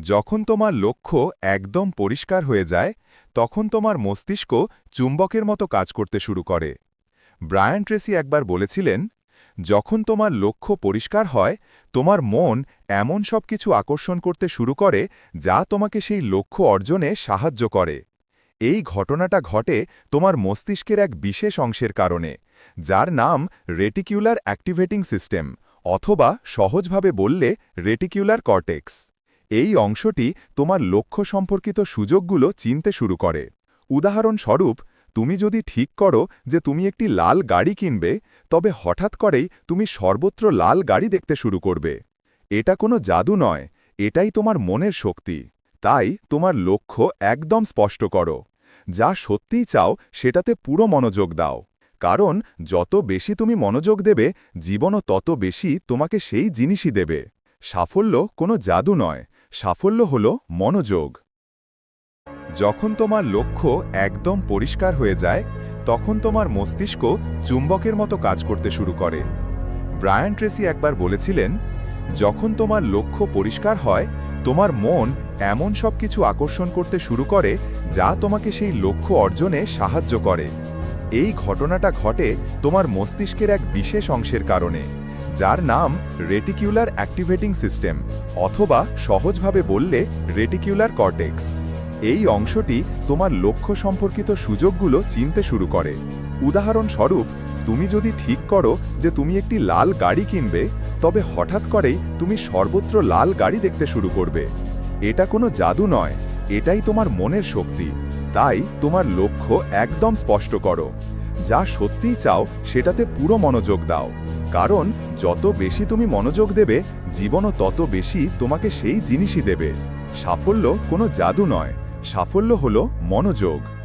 যখন তোমার লক্ষ্য একদম পরিষ্কার হয়ে যায়, তখন তোমার মস্তিষ্ক চুম্বকের মতো কাজ করতে শুরু করে। ব্রায়ান ট্রেসি একবার বলেছিলেন, যখন তোমার লক্ষ্য পরিষ্কার হয়, তোমার মন এমন সব কিছু আকর্ষণ করতে শুরু করে যা তোমাকে সেই লক্ষ্য অর্জনে সাহায্য করে। এই ঘটনাটা ঘটে তোমার মস্তিষ্কের এক বিশেষ অংশের কারণে, যার নাম রেটিকিউলার অ্যাক্টিভেটিং সিস্টেম, অথবা সহজভাবে বললে রেটিকিউলার কর্টেক্স। এই অংশটি তোমার লক্ষ্য সম্পর্কিত সুযোগগুলো চিনতে শুরু করে। উদাহরণস্বরূপ, তুমি যদি ঠিক করো যে তুমি একটি লাল গাড়ি কিনবে, তবে হঠাৎ করেই তুমি সর্বত্র লাল গাড়ি দেখতে শুরু করবে। এটা কোনো জাদু নয়, এটাই তোমার মনের শক্তি। তাই তোমার লক্ষ্য একদম স্পষ্ট করো। যা সত্যিই চাও, সেটাতে পুরো মনোযোগ দাও। কারণ, যত বেশি তুমি মনোযোগ দেবে, জীবনও তত বেশি তোমাকে সেই জিনিসই দেবে। সাফল্য কোনো জাদু নয়। সাফল্য হল মনোযোগ। যখন তোমার লক্ষ্য একদম পরিষ্কার হয়ে যায়, তখন তোমার মস্তিষ্ক চুম্বকের মতো কাজ করতে শুরু করে। ব্রায়ান ট্রেসি একবার বলেছিলেন, যখন তোমার লক্ষ্য পরিষ্কার হয়, তোমার মন এমন সব কিছু আকর্ষণ করতে শুরু করে, যা তোমাকে সেই লক্ষ্য অর্জনে সাহায্য করে। এই ঘটনাটা ঘটে তোমার মস্তিষ্কের এক বিশেষ অংশের কারণে। যার নাম রেটিকিউলার অ্যাক্টিভেটিং সিস্টেম অথবা সহজভাবে বললে রেটিকিউলার কর্টেক্স এই অংশটি তোমার লক্ষ্য সম্পর্কিত সুযোগগুলো চিনতে শুরু করে। উদাহরণস্বরূপ, তুমি যদি ঠিক করো যে তুমি একটি লাল গাড়ি কিনবে, তবে হঠাৎ করেই তুমি সর্বত্র লাল গাড়ি দেখতে শুরু করবে। এটা কোনো জাদু নয়, এটাই তোমার মনের শক্তি। তাই তোমার লক্ষ্য একদম স্পষ্ট করো। যা সত্যিই চাও, সেটাতে পুরো মনোযোগ দাও। কারণ যত বেশি তুমি মনোযোগ দেবে, জীবনও তত বেশি তোমাকে সেই জিনিসই দেবে। সাফল্য কোনো জাদু নয়। সাফল্য হলো মনোযোগ।